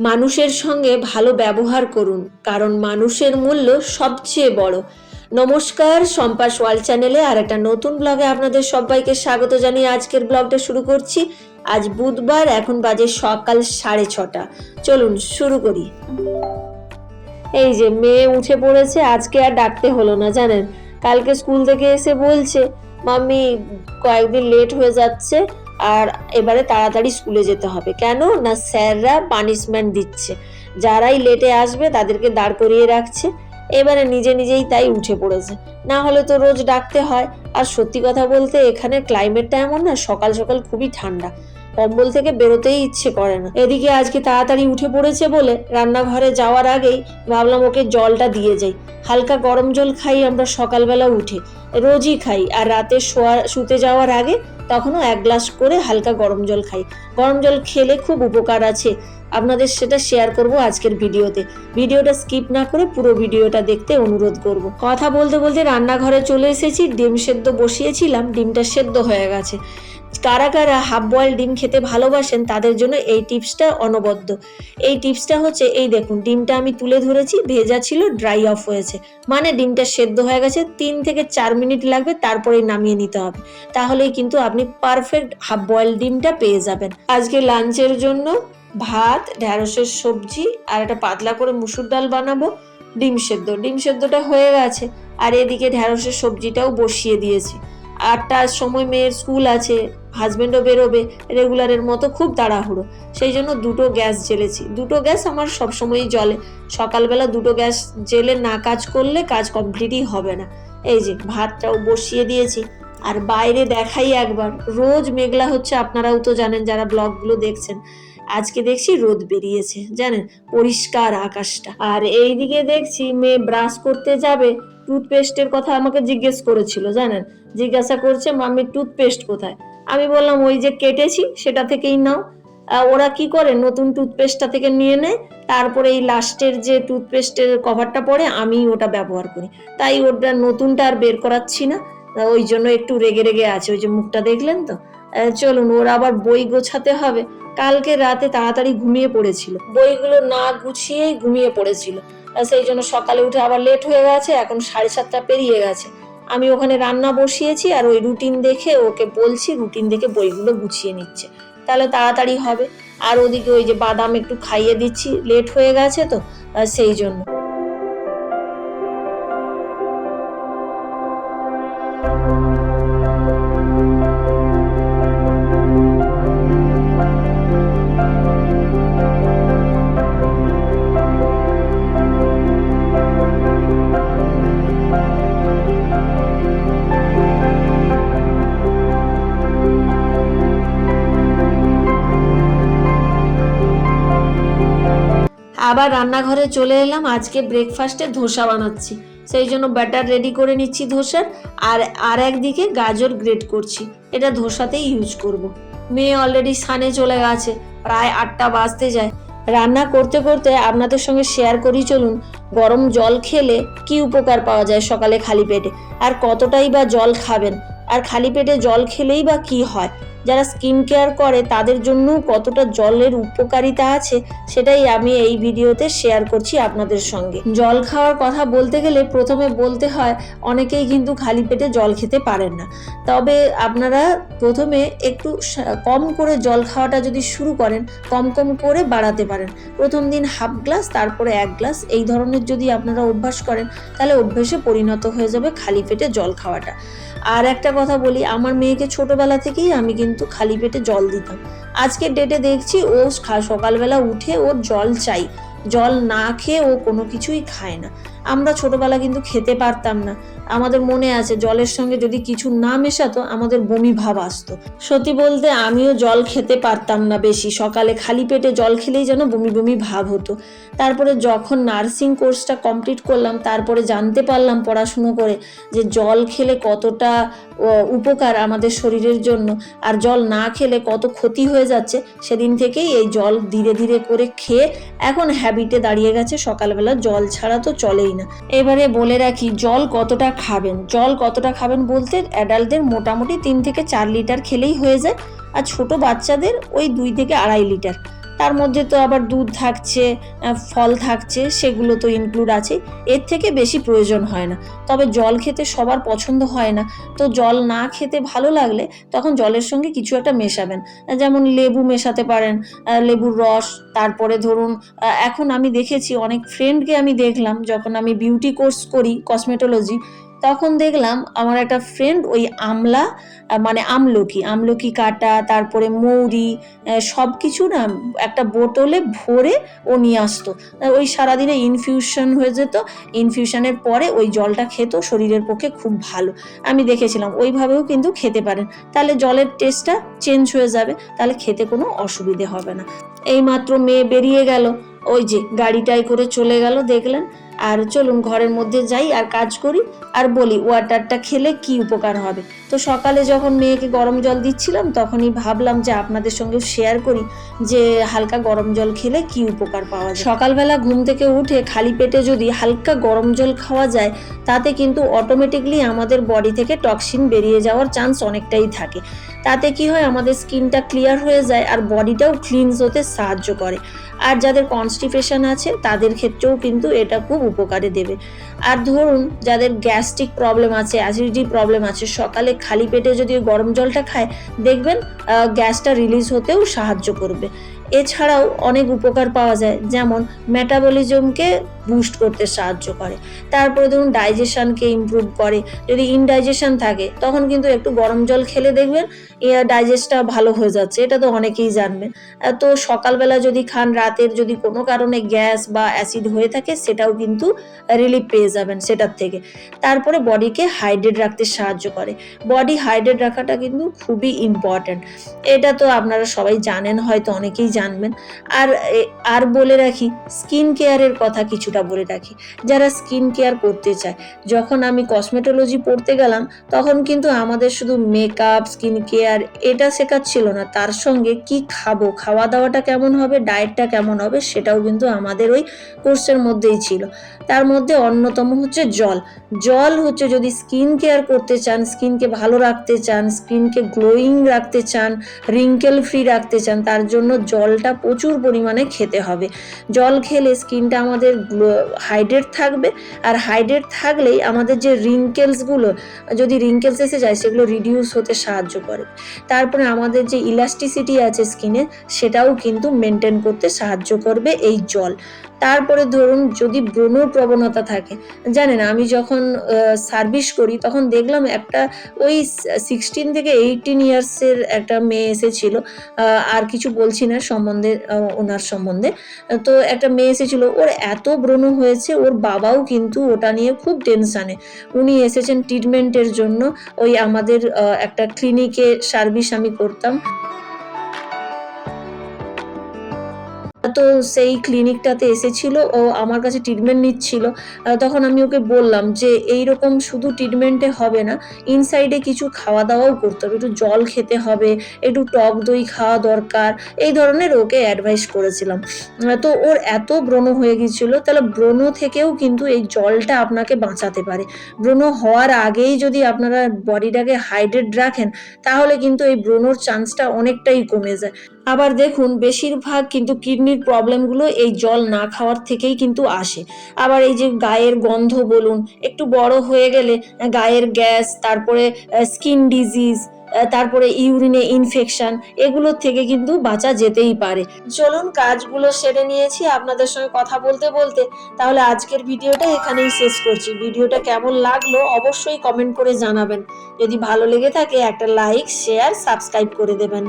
মানুষের সঙ্গে ভালো ব্যবহার করুন, কারণ মানুষের মূল্য সবচেয়ে বড়। নমস্কার সম্পাস ওয়ার্ল্ড চ্যানেলে আর একটা নতুন ব্লগে আপনাদের সবাইকে স্বাগত জানিয়ে আজকের ব্লগটা শুরু করছি। আজ বুধবার, এখন বাজে সকাল সাড়ে ছটা। চলুন, শুরু করি। এই যে, মেয়ে উঠে পড়েছে, আজকে আর ডাকতে হলো না, জানেন? কালকে স্কুল থেকে এসে বলছে, মাম্মি, কয়েকদিন লেট হয়ে যাচ্ছে। আর এবারে তাড়াতাড়ি স্কুলে যেতে হবে। কেন? না স্যাররা পানিশমেন্ট দিচ্ছে। যারাই লেটে আসবে তাদেরকে দাঁড় করিয়ে রাখছে। এবারে নিজে নিজেই তাই উঠে পড়েছে। না হলে তো রোজ ডাকতে হয়। আর সত্যি কথা বলতে এখানে ক্লাইমেটটা এমন না, সকাল সকাল খুবই ঠান্ডা। কম্বল থেকে বেরোতেই ইচ্ছে করে না। এদিকে আজকে তাড়াতাড়ি উঠে পড়েছে বলে রান্নাঘরে যাওয়ার আগেই ভাবলাম ওকে জলটা দিয়ে যাই। হালকা গরম জল খাই আমরা সকালবেলা উঠে। রোজই খাই আর রাতে শোয়া, শুতে যাওয়ার আগে তখনও এক গ্লাস করে হালকা গরম জল খাই। গরম জল খেলে খুব উপকার আছে। আপনাদের সেটা শেয়ার করব আজকের ভিডিওতে। ভিডিওটা স্কিপ না করে পুরো ভিডিওটা দেখতে অনুরোধ করব। কথা বলতে বলতে রান্নাঘরে চলে এসেছি, ডিম সেদ্ধ বসিয়েছিলাম, ডিমটা সেদ্ধ হয়ে গেছে। কারা কারা হাফ বয়েল ডিম খেতে ভালোবাসেন, তাদের জন্য এই টিপসটা অনবদ্য। এই টিপসটা হচ্ছে, এই দেখুন, ডিমটা আমি তুলে ধরেছি, ভেজা ছিল ড্রাই অফ হয়েছে। মানে ডিমটা সেদ্ধ হয়ে গেছে, তিন থেকে চার মিনিট লাগবে, তারপরেই নামিয়ে নিতে হবে। তাহলেই কিন্তু আপনি পারফেক্ট হাফ বয়েল ডিমটা পেয়ে যাবেন। আজকে লাঞ্চের জন্য ভাত, ঢ্যাঁড়সের সবজি আর একটা পাতলা করে মুসুর ডাল বানাবো, ডিম সেদ্ধ। ডিম সেদ্ধটা হয়ে গেছে, আর এদিকে ঢ্যাঁড়সের সবজিটাও বসিয়ে দিয়েছি। আটটার সময় মেয়ের স্কুল আছে হাজব্যান্ডও বেরোবে রেগুলারের মতো খুব তাড়াহুড়ো। সেই জন্য দুটো গ্যাস জ্বেলেছি। দুটো গ্যাস আমার সবসময়ই জ্বলে। সকালবেলা দুটো গ্যাস জেলে না কাজ করলে কাজ কমপ্লিটই হবে না। এই যে, ভাতটাও বসিয়ে দিয়েছি। আর বাইরে দেখাই একবার, রোজ মেঘলা হচ্ছে, আপনারাও তো জানেন যারা ব্লগগুলো দেখছেন। আজকে দেখছি রোদ বেরিয়েছে, জানেন? পরিষ্কার আকাশটা। আর এইদিকে দেখছি মেয়ে ব্রাশ করতে যাবে, টুথপেস্টের কথা আমাকে জিজ্ঞেস করেছিল, জানেন? জিজ্ঞাসা করছে, মাম্মি, টুথপেস্ট কোথায়? আমি বললাম, ওই যে কেটেছি, সেটা থেকেই নাও। ওরা কি করে? নতুন টুথপেস্টটা থেকে নিয়ে নেয়, তারপরে এই লাস্টের যে টুথপেস্টের কভারটা পরে আমি ওটা ব্যবহার করি। তাই ওটা নতুনটা আর বের করাচ্ছি না। ওই জন্য একটু রেগে রেগে আছে, ওই যে মুখটা দেখলেন তো? চলুন, ওর আবার বই গোছাতে হবে। কালকে রাতে তাড়াতাড়ি ঘুমিয়ে পড়েছিল। বইগুলো না গুছিয়েই ঘুমিয়ে পড়েছিল। সেই জন্য সকালে উঠে আবার লেট হয়ে গেছে, এখন সাড়ে সাতটা পেরিয়ে গেছে। আমি ওখানে রান্না বসিয়েছি আর ওই রুটিন দেখে ওকে বলছি রুটিন দেখে বইগুলো গুছিয়ে নিচ্ছে। তাহলে তাড়াতাড়ি হবে। আর ওদিকে ওই যে বাদাম একটু খাইয়ে দিচ্ছি লেট হয়ে গেছে তো সেই জন্য। আবার রান্নাঘরে চলে এলাম। আজকে ব্রেকফাস্টে ধোসা বানাচ্ছি। সেই জন্য ব্যাটার রেডি করে নিচ্ছি ধোসার। আর আর একদিকে গাজর গ্রেট করছি। এটা ধোসাতেই ইউজ করব। মেয়ে অলরেডি সানে চলে গেছে। প্রায় আটটা বাজতে যায়। রান্না করতে করতে আপনাদের সঙ্গে শেয়ার করি চলুন। গরম জল খেলে কি উপকার পাওয়া যায় সকালে খালি পেটে? আর কতটাই বা জল খাবেন? আর খালি পেটে জল খেলেই বা কি হয়? যারা স্কিন কেয়ার করে, তাদের জন্য কতটা জলের উপকারিতা আছে, সেটাই আমি এই ভিডিওতে শেয়ার করছি আপনাদের সঙ্গে। জল খাওয়ার কথা বলতে গেলে প্রথমে বলতে হয়, অনেকেই কিন্তু খালি পেটে জল খেতে পারেন না। তবে আপনারা প্রথমে একটু কম করে জল খাওয়াটা যদি শুরু করেন, কম কম করে বাড়াতে পারেন। প্রথম দিন হাফ গ্লাস তারপরে এক গ্লাস এই ধরনের যদি আপনারা অভ্যাস করেন, তাহলে অভ্যেসে পরিণত হয়ে যাবে খালি পেটে জল খাওয়াটা। আর একটা কথা বলি, আমার মেয়েকে ছোটবেলা থেকেই আমি কিন্তু খালি পেটে জল দিতাম আজকের ডেটে দেখছি ও সকালবেলা উঠে ওর জল চাই। জল না খেয়ে ও কোনো কিছুই খায় না। আমরা ছোটবেলা কিন্তু খেতে পারতাম না। আমাদের মনে আছে জলের সঙ্গে যদি কিছু না মেশাতো, আমাদের বমি ভাব আসতো। সত্যি বলতে আমিও জল খেতে পারতাম না বেশি। সকালে খালি পেটে জল খেলেই যেন বমি বমি ভাব হতো। তারপরে যখন নার্সিং কোর্সটা কমপ্লিট করলাম, তারপরে জানতে পারলাম পড়াশুনো করে যে জল খেলে কতটা উপকার আমাদের শরীরের জন্য আর জল না খেলে কত ক্ষতি হয়ে যাচ্ছে, সেদিন থেকেই এই জল ধীরে ধীরে করে খেয়ে এখন হ্যাবিটে দাঁড়িয়ে গেছে। সকালবেলা জল ছাড়া তো চলেই না। এবারে বলে রাখি, জল কতটা খাবেন? জল কতটা খাবেন বলতে অ্যাডাল্টদের মোটামুটি তিন থেকে চার লিটার খেলেই হয়ে যায়। আর ছোট বাচ্চাদের ওই দুই থেকে আড়াই লিটার তার মধ্যে তো আবার দুধ থাকছে ফল থাকছে, সেগুলো তো ইনক্লুড আছে। এর থেকে বেশি প্রয়োজন হয় না। তবে জল খেতে সবার পছন্দ হয় না। তো জল না খেতে ভালো লাগলে তখন জলের সঙ্গে কিছু একটা মেশাবেন। যেমন লেবু মেশাতে পারেন লেবুর রস, তারপরে ধরুন এখন আমি দেখেছি, অনেক ফ্রেন্ডকে আমি দেখলাম, যখন আমি বিউটি কোর্স করি কসমেটোলজি তখন দেখলাম আমার একটা ফ্রেন্ড ওই আমলা মানে আমলকি আমলকি কাটা, তারপরে মৌরি সব কিছু না একটা বোতলে ভরে ও নিয়ে আসতো। ওই সারাদিনে ইনফিউশন হয়ে যেত ইনফিউশনের পরে ওই জলটা খেত, শরীরের পক্ষে খুব ভালো। আমি দেখেছিলাম, ওইভাবেও কিন্তু খেতে পারেন। তাহলে জলের টেস্টটা চেঞ্জ হয়ে যাবে, তাহলে খেতে কোনো অসুবিধে হবে না। এইমাত্র মেয়ে বেরিয়ে গেল, ওই যে গাড়িটায় করে চলে গেল, দেখলেন আর চলুন ঘরের মধ্যে যাই আর কাজ করি আর বলি ওয়াটারটা খেলে কি উপকার হবে। তো সকালে যখন মেয়েকে গরম জল দিচ্ছিলাম, তখনই ভাবলাম যে আপনাদের সঙ্গে শেয়ার করি যে হালকা গরম জল খেলে কি উপকার পাওয়া যায়। সকালবেলা ঘুম থেকে উঠে খালি পেটে যদি হালকা গরম জল খাওয়া যায়, তাতে কিন্তু অটোমেটিকলি আমাদের বডি থেকে টক্সিন বেরিয়ে যাওয়ার চান্স অনেকটাই থাকে। তাতে কি হয়, আমাদের স্কিনটা ক্লিয়ার হয়ে যায় আর বডিটাও ক্লিনস হতে সাহায্য করে। আর যাদের কনস্টিপেশন আছে, তাদের ক্ষেত্রেও কিন্তু এটা খুব উপকারে দেবে। আর ধরুন, যাদের গ্যাস্ট্রিক প্রবলেম আছে, অ্যাসিডিটি প্রবলেম আছে, সকালে খালি পেটে যদি গরম জলটা খায়, দেখবেন গ্যাসটা রিলিজ হতেও সাহায্য করবে। এছাড়াও অনেক উপকার পাওয়া যায়, যেমন মেটাবলিজমকে বুস্ট করতে সাহায্য করে। তারপরে ধরুন ডাইজেশনকে ইমপ্রুভ করে। যদি ইনডাইজেশন থাকে, তখন কিন্তু একটু গরম জল খেলে দেখবেন ডাইজেস্টটা ভালো হয়ে যাচ্ছে। এটা তো অনেকেই জানবেন। তো সকালবেলা যদি খান, রাতের যদি কোনো কারণে গ্যাস বা অ্যাসিড হয়ে থাকে, সেটাও কিন্তু রিলিফ পেয়ে যাবেন সেটার থেকে। তারপরে বডিকে হাইড্রেট রাখতে সাহায্য করে। বডি হাইড্রেট রাখাটা কিন্তু খুবই ইম্পর্ট্যান্ট এটা তো আপনারা সবাই জানেন, হয়তো অনেকেই জানবেন। আর আর বলে রাখি স্কিন কেয়ারের কথা কিছুটা বলে রাখি, যারা স্কিন কেয়ার করতে চায়। যখন আমি কসমেটোলজি পড়তে গেলাম, তখন কিন্তু আমাদের শুধু মেকআপ স্কিন কেয়ার এটা শেখাচ্ছিল না। তার সঙ্গে কি খাব, খাওয়া দাওয়াটা কেমন হবে ডায়েটটা কেমন হবে, সেটাও কিন্তু আমাদের ওই কোর্সের মধ্যেই ছিল। তার মধ্যে অন্যতম হচ্ছে জল। জল হচ্ছে যদি স্কিন কেয়ার করতে চান স্কিনকে ভালো রাখতে চান স্কিনকে গ্লোয়িং রাখতে চান রিঙ্কেল ফ্রি রাখতে চান, তার জন্য জলটা প্রচুর পরিমাণে খেতে হবে। জল খেলে স্কিনটা আমাদের হাইড্রেট থাকবে। আর হাইড্রেট থাকলেই আমাদের যে রিঙ্কেলসগুলো যদি রিঙ্কেলস এসে যায়, সেগুলো রিডিউস হতে সাহায্য করে। তারপরে আমাদের যে ইলাস্টিসিটি আছে স্কিনে সেটাও কিন্তু মেনটেন করতে সাহায্য করবে এই জল। তারপরে ধরুন, যদি ব্রণ প্রবণতা থাকে, জানেন আমি যখন সার্ভিস করি, তখন দেখলাম একটা ওই সিক্সটিন থেকে এইটিন ইয়ার্সের একটা মেয়ে এসেছিল আর কিছু বলছি না সম্বন্ধে ওনার সম্বন্ধে। তো একটা মেয়ে এসেছিল, ওর এত ব্রণ হয়েছে, ওর বাবাও কিন্তু ওটা নিয়ে খুব টেনশানে উনি এসেছেন ট্রিটমেন্টের জন্য। ওই আমাদের একটা ক্লিনিকে সার্ভিস আমি করতাম। তো সেই ক্লিনিকটাতে এসেছিল ও আমার কাছে ট্রিটমেন্ট নিচ্ছিল। তখন আমি ওকে বললাম যে এই রকম শুধু ট্রিটমেন্টে হবে না ইনসাইডে কিছু খাওয়া দাওয়াও করতে হবে। একটু জল খেতে হবে, একটু টক দই খাওয়া দরকার। এই ধরনের ওকে অ্যাডভাইস করেছিলাম। তো ওর এত ব্রণ হয়ে গিয়েছিল, তাহলে ব্রণ থেকেও কিন্তু এই জলটা আপনাকে বাঁচাতে পারে। ব্রণ হওয়ার আগেই যদি আপনারা বডিটাকে হাইড্রেট রাখেন, তাহলে কিন্তু এই ব্রণর চান্সটা অনেকটাই কমে যায়। আবার দেখুন, বেশিরভাগ কিন্তু কিডনির প্রবলেমগুলো এই জল না খাওয়ার থেকেই কিন্তু আসে। আবার এই যে গায়ের গন্ধ বলুন, একটু বড় হয়ে গেলে গায়ের গ্যাস, তারপরে স্কিন ডিজিজ তারপরে ইউরিনে ইনফেকশন, এগুলোর থেকে কিন্তু বাঁচা যেতেই পারে। চলুন, কাজগুলো সেরে নিয়েছি আপনাদের সঙ্গে কথা বলতে বলতে। তাহলে আজকের ভিডিওটা এখানেই শেষ করছি। ভিডিওটা কেমন লাগল অবশ্যই কমেন্ট করে জানাবেন। যদি ভালো লেগে থাকে, একটা লাইক, শেয়ার, সাবস্ক্রাইব করে দেবেন।